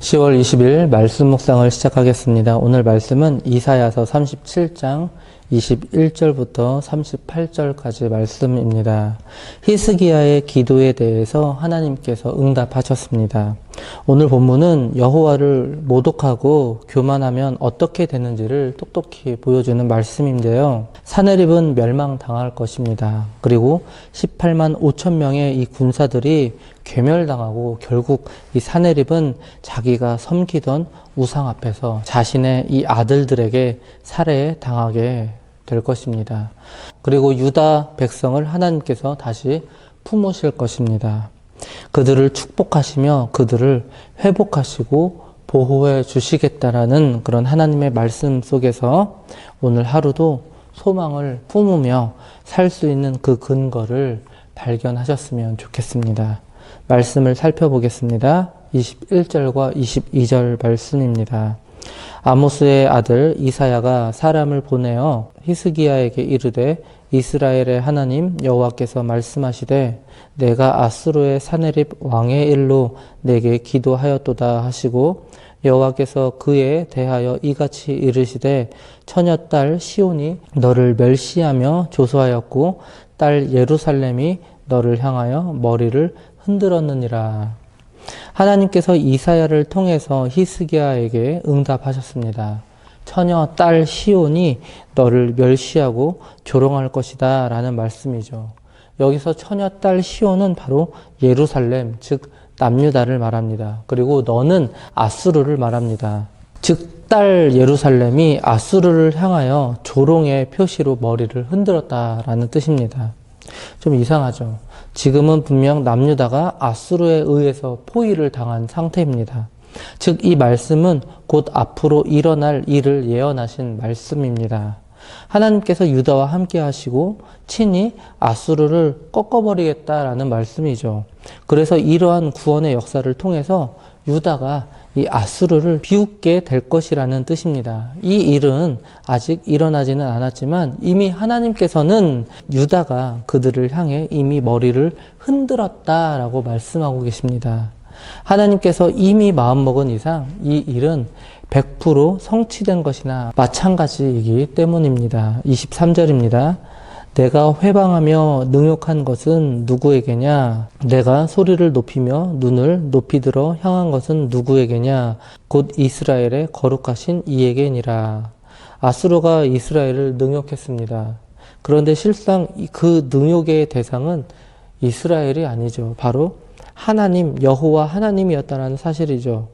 10월 20일 말씀 묵상을 시작하겠습니다. 오늘 말씀은 이사야서 37장 21절부터 38절까지 말씀입니다. 히스기야의 기도에 대해서 하나님께서 응답하셨습니다. 오늘 본문은 여호와를 모독하고 교만하면 어떻게 되는지를 똑똑히 보여주는 말씀인데요. 사내립은 멸망당할 것입니다. 그리고 18만 5천 명의 이 군사들이 괴멸당하고 결국 이 사내립은 자기가 섬기던 우상 앞에서 자신의 이 아들들에게 살해 당하게 될 것입니다. 그리고 유다 백성을 하나님께서 다시 품으실 것입니다. 그들을 축복하시며 그들을 회복하시고 보호해 주시겠다라는 그런 하나님의 말씀 속에서 오늘 하루도 소망을 품으며 살 수 있는 그 근거를 발견하셨으면 좋겠습니다. 말씀을 살펴보겠습니다. 21절과 22절 말씀입니다. 아모스의 아들 이사야가 사람을 보내어 히스기야에게 이르되 이스라엘의 하나님 여호와께서 말씀하시되 내가 아스로의 사네립 왕의 일로 내게 기도하였도다 하시고 여호와께서 그에 대하여 이같이 이르시되 처녀 딸 시온이 너를 멸시하며 조소하였고 딸 예루살렘이 너를 향하여 머리를 흔들었느니라. 하나님께서 이사야를 통해서 히스기야에게 응답하셨습니다. 처녀 딸 시온이 너를 멸시하고 조롱할 것이다 라는 말씀이죠. 여기서 처녀 딸 시온은 바로 예루살렘, 즉 남유다를 말합니다. 그리고 너는 아수르를 말합니다. 즉 딸 예루살렘이 아수르를 향하여 조롱의 표시로 머리를 흔들었다라는 뜻입니다. 좀 이상하죠. 지금은 분명 남유다가 아수르에 의해서 포위를 당한 상태입니다. 즉, 이 말씀은 곧 앞으로 일어날 일을 예언하신 말씀입니다. 하나님께서 유다와 함께 하시고 친히 아수르를 꺾어버리겠다라는 말씀이죠. 그래서 이러한 구원의 역사를 통해서 유다가 이 아수르를 비웃게 될 것이라는 뜻입니다. 이 일은 아직 일어나지는 않았지만 이미 하나님께서는 유다가 그들을 향해 이미 머리를 흔들었다라고 말씀하고 계십니다. 하나님께서 이미 마음먹은 이상 이 일은 100% 성취된 것이나 마찬가지이기 때문입니다. 23절입니다. 내가 회방하며 능욕한 것은 누구에게냐? 내가 소리를 높이며 눈을 높이 들어 향한 것은 누구에게냐? 곧 이스라엘의 거룩하신 이에게니라. 아수르가 이스라엘을 능욕했습니다. 그런데 실상 그 능욕의 대상은 이스라엘이 아니죠. 바로 하나님, 여호와 하나님이었다는 사실이죠.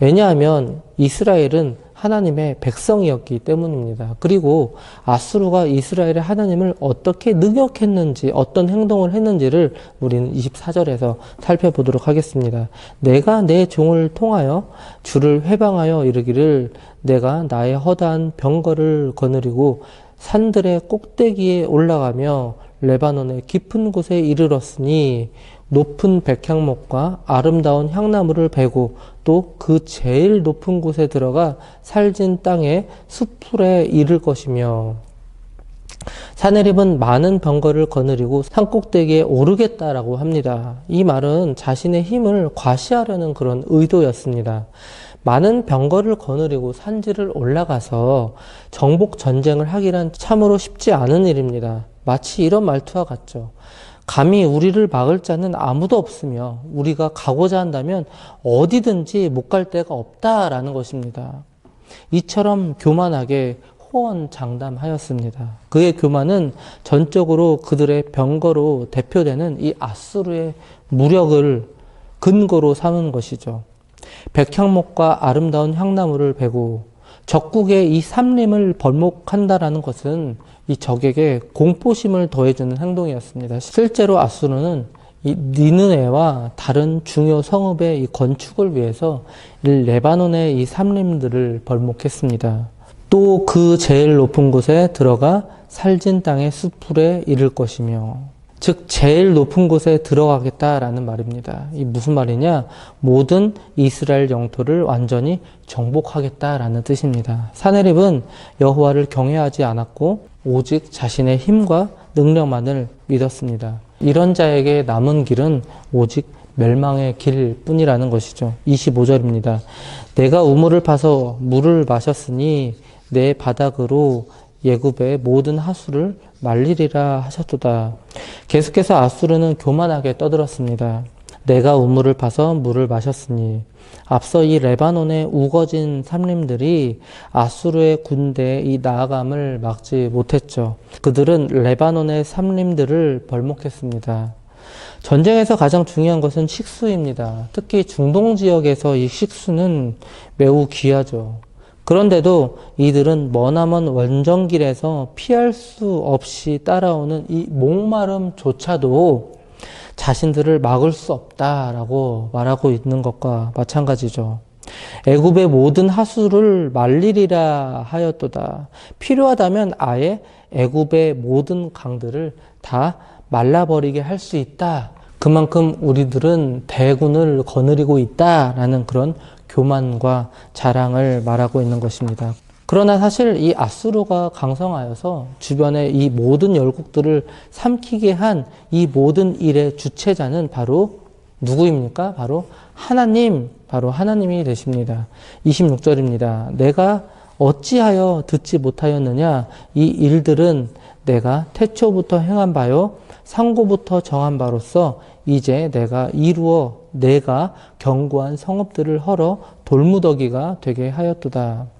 왜냐하면 이스라엘은 하나님의 백성이었기 때문입니다. 그리고 아수르가 이스라엘의 하나님을 어떻게 능욕했는지, 어떤 행동을 했는지를 우리는 24절에서 살펴보도록 하겠습니다. 내가 내 종을 통하여 주를 회방하여 이르기를 내가 나의 허다한 병거를 거느리고 산들의 꼭대기에 올라가며 레바논의 깊은 곳에 이르렀으니 높은 백향목과 아름다운 향나무를 베고 또 그 제일 높은 곳에 들어가 살진 땅에 수풀에 이를 것이며 사내립은 많은 병거를 거느리고 산꼭대기에 오르겠다라고 합니다. 이 말은 자신의 힘을 과시하려는 그런 의도였습니다. 많은 병거를 거느리고 산지를 올라가서 정복 전쟁을 하기란 참으로 쉽지 않은 일입니다. 마치 이런 말투와 같죠. 감히 우리를 막을 자는 아무도 없으며 우리가 가고자 한다면 어디든지 못 갈 데가 없다라는 것입니다. 이처럼 교만하게 호언장담하였습니다. 그의 교만은 전적으로 그들의 병거로 대표되는 이 아수르의 무력을 근거로 삼은 것이죠. 백향목과 아름다운 향나무를 베고 적국의 이 삼림을 벌목한다라는 것은 이 적에게 공포심을 더해주는 행동이었습니다. 실제로 아수르는 이 니느웨와 다른 중요 성읍의 이 건축을 위해서 이 레바논의 이 삼림들을 벌목했습니다. 또 그 제일 높은 곳에 들어가 살진 땅의 수풀에 이를 것이며 즉 제일 높은 곳에 들어가겠다라는 말입니다. 이 무슨 말이냐? 모든 이스라엘 영토를 완전히 정복하겠다라는 뜻입니다. 사네립은 여호와를 경외하지 않았고 오직 자신의 힘과 능력만을 믿었습니다. 이런 자에게 남은 길은 오직 멸망의 길 뿐이라는 것이죠. 25절입니다. 내가 우물을 파서 물을 마셨으니 내 바닥으로 예굽의 모든 하수를 말리리라 하셨도다. 계속해서 아수르는 교만하게 떠들었습니다. 내가 우물을 파서 물을 마셨으니 앞서 이 레바논의 우거진 산림들이 아수르의 군대의 이 나아감을 막지 못했죠. 그들은 레바논의 산림들을 벌목했습니다. 전쟁에서 가장 중요한 것은 식수입니다. 특히 중동 지역에서 이 식수는 매우 귀하죠. 그런데도 이들은 머나먼 원정길에서 피할 수 없이 따라오는 이 목마름조차도 자신들을 막을 수 없다라고 말하고 있는 것과 마찬가지죠. 애굽의 모든 하수를 말리리라 하였도다. 필요하다면 아예 애굽의 모든 강들을 다 말라버리게 할 수 있다. 그만큼 우리들은 대군을 거느리고 있다라는 그런 교만과 자랑을 말하고 있는 것입니다. 그러나 사실 이 아수르가 강성하여서 주변의 이 모든 열국들을 삼키게 한 이 모든 일의 주체자는 바로 누구입니까? 바로 하나님, 바로 하나님이 되십니다. 26절입니다. 내가 어찌하여 듣지 못하였느냐? 이 일들은 내가 태초부터 행한 바요, 상고부터 정한 바로서 이제 내가 이루어 내가 견고한 성읍들을 헐어 돌무더기가 되게 하였도다.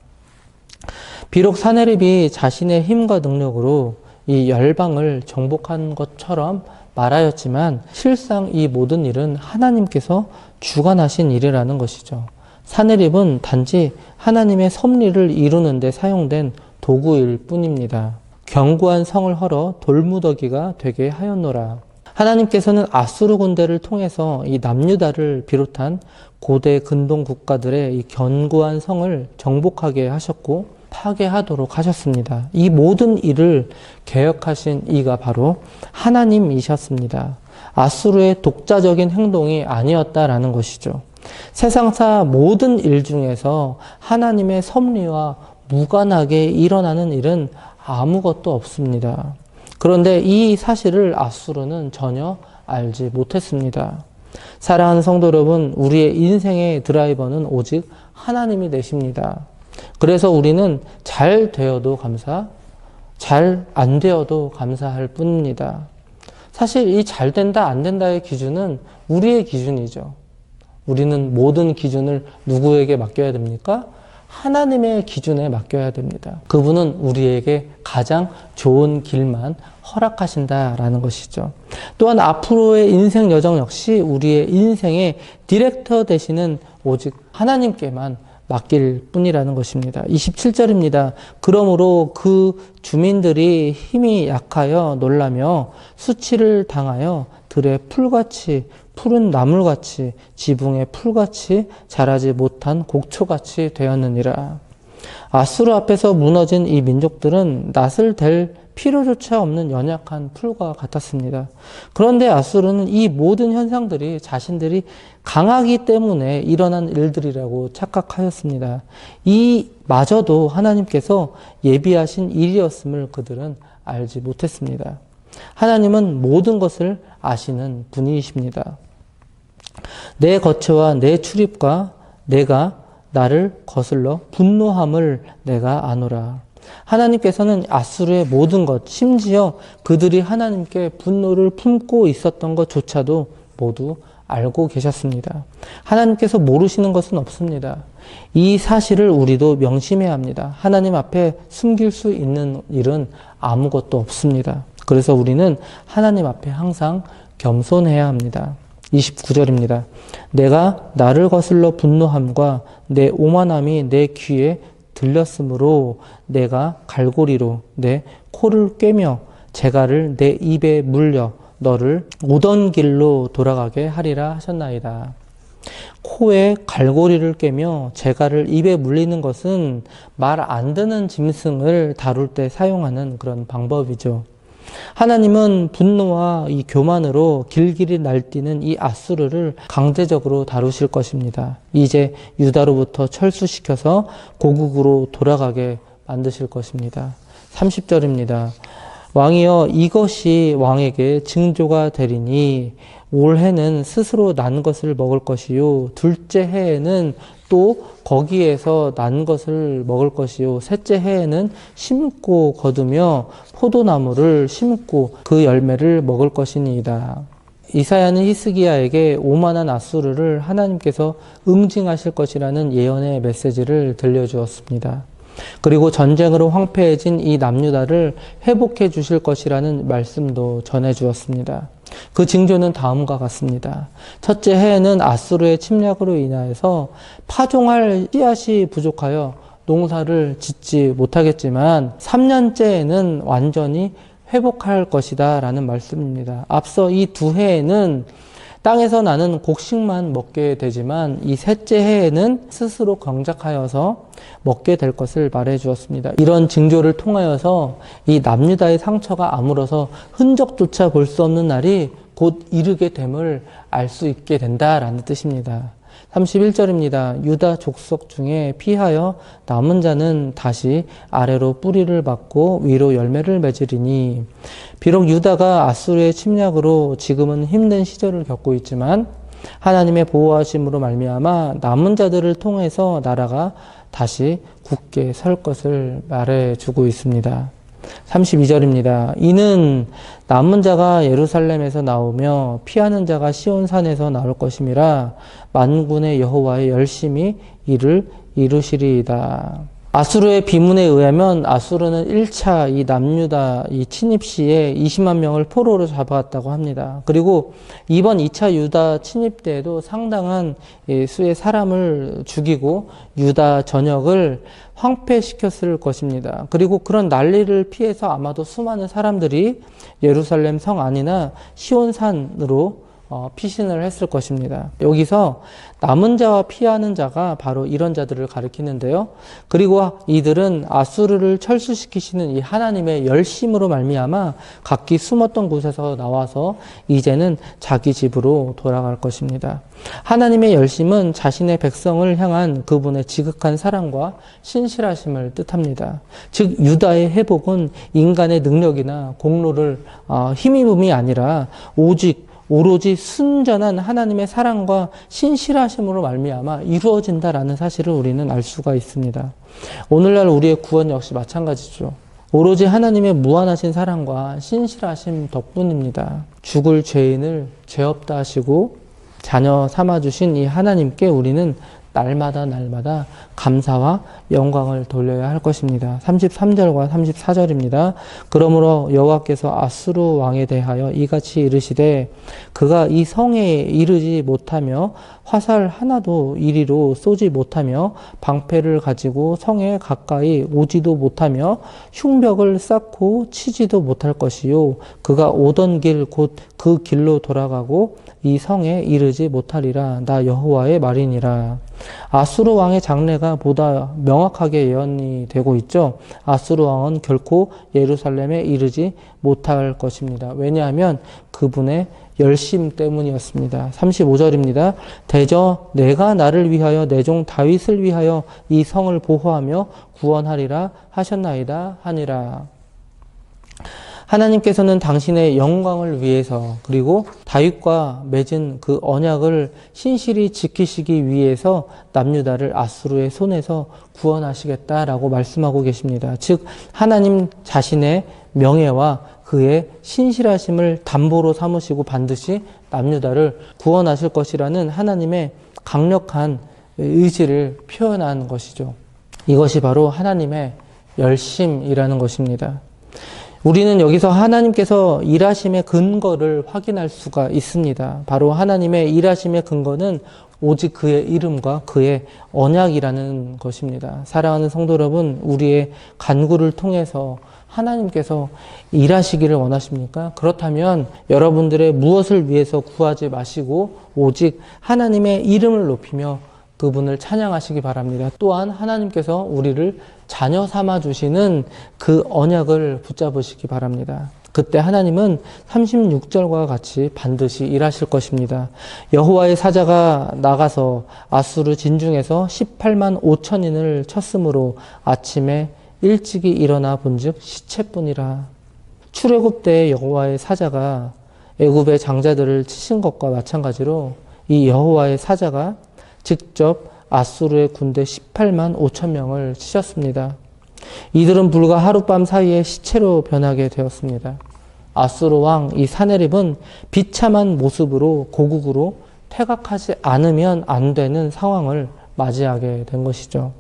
비록 사내립이 자신의 힘과 능력으로 이 열방을 정복한 것처럼 말하였지만 실상 이 모든 일은 하나님께서 주관하신 일이라는 것이죠. 사내립은 단지 하나님의 섭리를 이루는 데 사용된 도구일 뿐입니다. 견고한 성을 헐어 돌무더기가 되게 하였노라. 하나님께서는 아수르 군대를 통해서 이 남유다를 비롯한 고대 근동 국가들의 이 견고한 성을 정복하게 하셨고 파괴하도록 하셨습니다. 이 모든 일을 개혁하신 이가 바로 하나님이셨습니다. 아수르의 독자적인 행동이 아니었다라는 것이죠. 세상사 모든 일 중에서 하나님의 섭리와 무관하게 일어나는 일은 아무것도 없습니다. 그런데 이 사실을 아수르는 전혀 알지 못했습니다. 사랑하는 성도 여러분, 우리의 인생의 드라이버는 오직 하나님이 되십니다. 그래서 우리는 잘 되어도 감사, 잘 안 되어도 감사할 뿐입니다. 사실 이 잘 된다, 안 된다의 기준은 우리의 기준이죠. 우리는 모든 기준을 누구에게 맡겨야 됩니까? 하나님의 기준에 맡겨야 됩니다. 그분은 우리에게 가장 좋은 길만 허락하신다라는 것이죠. 또한 앞으로의 인생 여정 역시 우리의 인생의 디렉터 되시는 오직 하나님께만 맡길 뿐이라는 것입니다. 27절입니다. 그러므로 그 주민들이 힘이 약하여 놀라며 수치를 당하여 들의 풀같이 푸른 나물같이 지붕의 풀같이 자라지 못한 곡초같이 되었느니라. 아수르 앞에서 무너진 이 민족들은 낯을 댈 필요조차 없는 연약한 풀과 같았습니다. 그런데 아수르는 이 모든 현상들이 자신들이 강하기 때문에 일어난 일들이라고 착각하였습니다. 이 마저도 하나님께서 예비하신 일이었음을 그들은 알지 못했습니다. 하나님은 모든 것을 아시는 분이십니다. 내 거처와 내 출입과 내가 나를 거슬러 분노함을 내가 아노라. 하나님께서는 아수르의 모든 것, 심지어 그들이 하나님께 분노를 품고 있었던 것조차도 모두 알고 계셨습니다. 하나님께서 모르시는 것은 없습니다. 이 사실을 우리도 명심해야 합니다. 하나님 앞에 숨길 수 있는 일은 아무것도 없습니다. 그래서 우리는 하나님 앞에 항상 겸손해야 합니다. 29절입니다. 내가 나를 거슬러 분노함과 내 오만함이 내 귀에 들렸으므로 내가 갈고리로 내 코를 꿰며 재갈을 내 입에 물려 너를 오던 길로 돌아가게 하리라 하셨나이다. 코에 갈고리를 꿰며 재갈을 입에 물리는 것은 말 안 듣는 짐승을 다룰 때 사용하는 그런 방법이죠. 하나님은 분노와 이 교만으로 길길이 날뛰는 이 아수르를 강제적으로 다루실 것입니다. 이제 유다로부터 철수시켜서 고국으로 돌아가게 만드실 것입니다. 30절입니다. 왕이여 이것이 왕에게 징조가 되리니 올해는 스스로 난 것을 먹을 것이요 둘째 해에는 또 거기에서 난 것을 먹을 것이요 셋째 해에는 심고 거두며 포도나무를 심고 그 열매를 먹을 것이니이다. 이사야는 히스기야에게 오만한 아수르를 하나님께서 응징하실 것이라는 예언의 메시지를 들려주었습니다. 그리고 전쟁으로 황폐해진 이 남유다를 회복해 주실 것이라는 말씀도 전해 주었습니다. 그 징조는 다음과 같습니다. 첫째 해에는 아수르의 침략으로 인하여서 파종할 씨앗이 부족하여 농사를 짓지 못하겠지만 3년째에는 완전히 회복할 것이다 라는 말씀입니다. 앞서 이 두 해에는 땅에서 나는 곡식만 먹게 되지만 이 셋째 해에는 스스로 경작하여서 먹게 될 것을 말해 주었습니다. 이런 징조를 통하여서 이 남유다의 상처가 아물어서 흔적조차 볼 수 없는 날이 곧 이르게 됨을 알 수 있게 된다라는 뜻입니다. 31절입니다. 유다 족속 중에 피하여 남은 자는 다시 아래로 뿌리를 받고 위로 열매를 맺으리니 비록 유다가 아수르의 침략으로 지금은 힘든 시절을 겪고 있지만 하나님의 보호하심으로 말미암아 남은 자들을 통해서 나라가 다시 굳게 설 것을 말해 주고 있습니다. 32절입니다. 이는 남은 자가 예루살렘에서 나오며 피하는 자가 시온산에서 나올 것임이라 만군의 여호와의 열심히 이를 이루시리이다. 아수르의 비문에 의하면 아수르는 1차 이 남유다 이 침입 시에 20만 명을 포로로 잡아갔다고 합니다. 그리고 이번 2차 유다 침입 때에도 상당한 수의 사람을 죽이고 유다 전역을 황폐시켰을 것입니다. 그리고 그런 난리를 피해서 아마도 수많은 사람들이 예루살렘 성 안이나 시온산으로 어, 피신을 했을 것입니다. 여기서 남은 자와 피하는 자가 바로 이런 자들을 가리키는데요. 그리고 이들은 아수르를 철수시키시는 이 하나님의 열심으로 말미암아 각기 숨었던 곳에서 나와서 이제는 자기 집으로 돌아갈 것입니다. 하나님의 열심은 자신의 백성을 향한 그분의 지극한 사랑과 신실하심을 뜻합니다. 즉 유다의 회복은 인간의 능력이나 공로를 어, 힘입음이 아니라 오직 오로지 순전한 하나님의 사랑과 신실하심으로 말미암아 이루어진다라는 사실을 우리는 알 수가 있습니다. 오늘날 우리의 구원 역시 마찬가지죠. 오로지 하나님의 무한하신 사랑과 신실하심 덕분입니다. 죽을 죄인을 죄 없다 하시고 자녀 삼아 주신 이 하나님께 우리는 날마다 날마다 감사와 영광을 돌려야 할 것입니다. 33절과 34절입니다. 그러므로 여호와께서 아수르 왕에 대하여 이같이 이르시되 그가 이 성에 이르지 못하며 화살 하나도 이리로 쏘지 못하며 방패를 가지고 성에 가까이 오지도 못하며 흉벽을 쌓고 치지도 못할 것이요 그가 오던 길 곧 그 길로 돌아가고 이 성에 이르지 못하리라 나 여호와의 말이니라 아수르 왕의 장래가 보다 명확하게 예언이 되고 있죠. 아수르 왕은 결코 예루살렘에 이르지 못할 것입니다. 왜냐하면 그분의 열심 때문이었습니다. 35절입니다. 대저 내가 나를 위하여 내 종 다윗을 위하여 이 성을 보호하며 구원하리라 하셨나이다 하니라. 하나님께서는 당신의 영광을 위해서 그리고 다윗과 맺은 그 언약을 신실히 지키시기 위해서 남유다를 아수르의 손에서 구원하시겠다라고 말씀하고 계십니다. 즉 하나님 자신의 명예와 그의 신실하심을 담보로 삼으시고 반드시 남유다를 구원하실 것이라는 하나님의 강력한 의지를 표현한 것이죠. 이것이 바로 하나님의 열심이라는 것입니다. 우리는 여기서 하나님께서 일하심의 근거를 확인할 수가 있습니다. 바로 하나님의 일하심의 근거는 오직 그의 이름과 그의 언약이라는 것입니다. 사랑하는 성도 여러분, 우리의 간구를 통해서 하나님께서 일하시기를 원하십니까? 그렇다면 여러분들의 무엇을 위해서 구하지 마시고 오직 하나님의 이름을 높이며 그분을 찬양하시기 바랍니다. 또한 하나님께서 우리를 자녀 삼아 주시는 그 언약을 붙잡으시기 바랍니다. 그때 하나님은 36절과 같이 반드시 일하실 것입니다. 여호와의 사자가 나가서 아수르 진중에서 18만 5천인을 쳤으므로 아침에 일찍이 일어나 본즉 시체뿐이라 출애굽 때 여호와의 사자가 애굽의 장자들을 치신 것과 마찬가지로 이 여호와의 사자가 직접 아수르의 군대 18만 5천 명을 치셨습니다. 이들은 불과 하룻밤 사이에 시체로 변하게 되었습니다. 아수르 왕 이 사네립은 비참한 모습으로 고국으로 퇴각하지 않으면 안 되는 상황을 맞이하게 된 것이죠.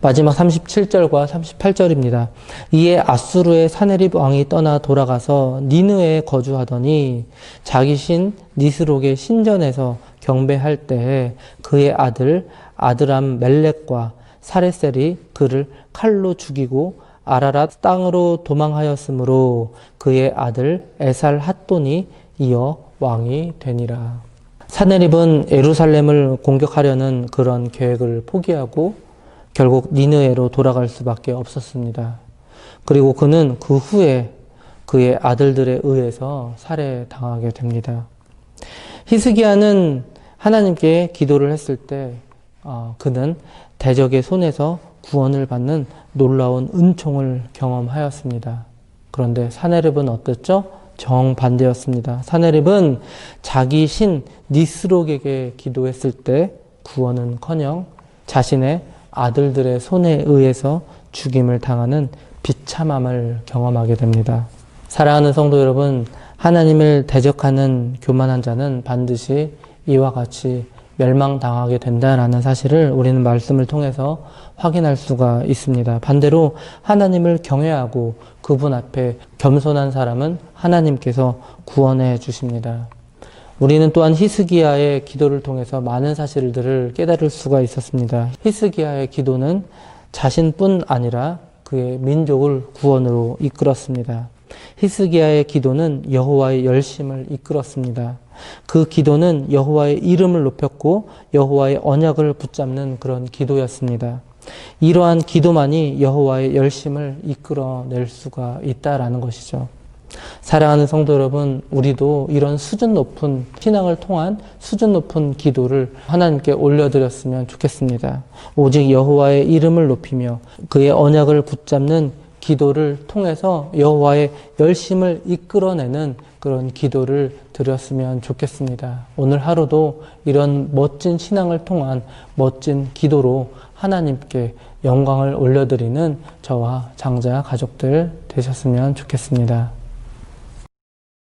마지막 37절과 38절입니다. 이에 아수르의 사네립 왕이 떠나 돌아가서 니느에 거주하더니 자기 신 니스록의 신전에서 경배할 때에 그의 아들 아드람 멜렉과 사레셀이 그를 칼로 죽이고 아라랏 땅으로 도망하였으므로 그의 아들 에살 핫돈이 이어 왕이 되니라. 사네립은 예루살렘을 공격하려는 그런 계획을 포기하고 결국 니느에로 돌아갈 수밖에 없었습니다. 그리고 그는 그 후에 그의 아들들에 의해서 살해당하게 됩니다. 히스기야는 하나님께 기도를 했을 때 어, 그는 대적의 손에서 구원을 받는 놀라운 은총을 경험하였습니다. 그런데 사네립은 어땠죠? 정반대였습니다. 사네립은 자기 신 니스록에게 기도했을 때 구원은커녕 자신의 아들들의 손에 의해서 죽임을 당하는 비참함을 경험하게 됩니다. 사랑하는 성도 여러분, 하나님을 대적하는 교만한 자는 반드시 이와 같이 멸망당하게 된다라는 사실을 우리는 말씀을 통해서 확인할 수가 있습니다. 반대로 하나님을 경외하고 그분 앞에 겸손한 사람은 하나님께서 구원해 주십니다. 우리는 또한 히스기야의 기도를 통해서 많은 사실들을 깨달을 수가 있었습니다. 히스기야의 기도는 자신뿐 아니라 그의 민족을 구원으로 이끌었습니다. 히스기야의 기도는 여호와의 열심을 이끌었습니다. 그 기도는 여호와의 이름을 높였고 여호와의 언약을 붙잡는 그런 기도였습니다. 이러한 기도만이 여호와의 열심을 이끌어낼 수가 있다라는 것이죠. 사랑하는 성도 여러분, 우리도 이런 수준 높은 신앙을 통한 수준 높은 기도를 하나님께 올려드렸으면 좋겠습니다. 오직 여호와의 이름을 높이며 그의 언약을 붙잡는 기도를 통해서 여호와의 열심을 이끌어내는 그런 기도를 드렸으면 좋겠습니다. 오늘 하루도 이런 멋진 신앙을 통한 멋진 기도로 하나님께 영광을 올려드리는 저와 장자 가족들 되셨으면 좋겠습니다.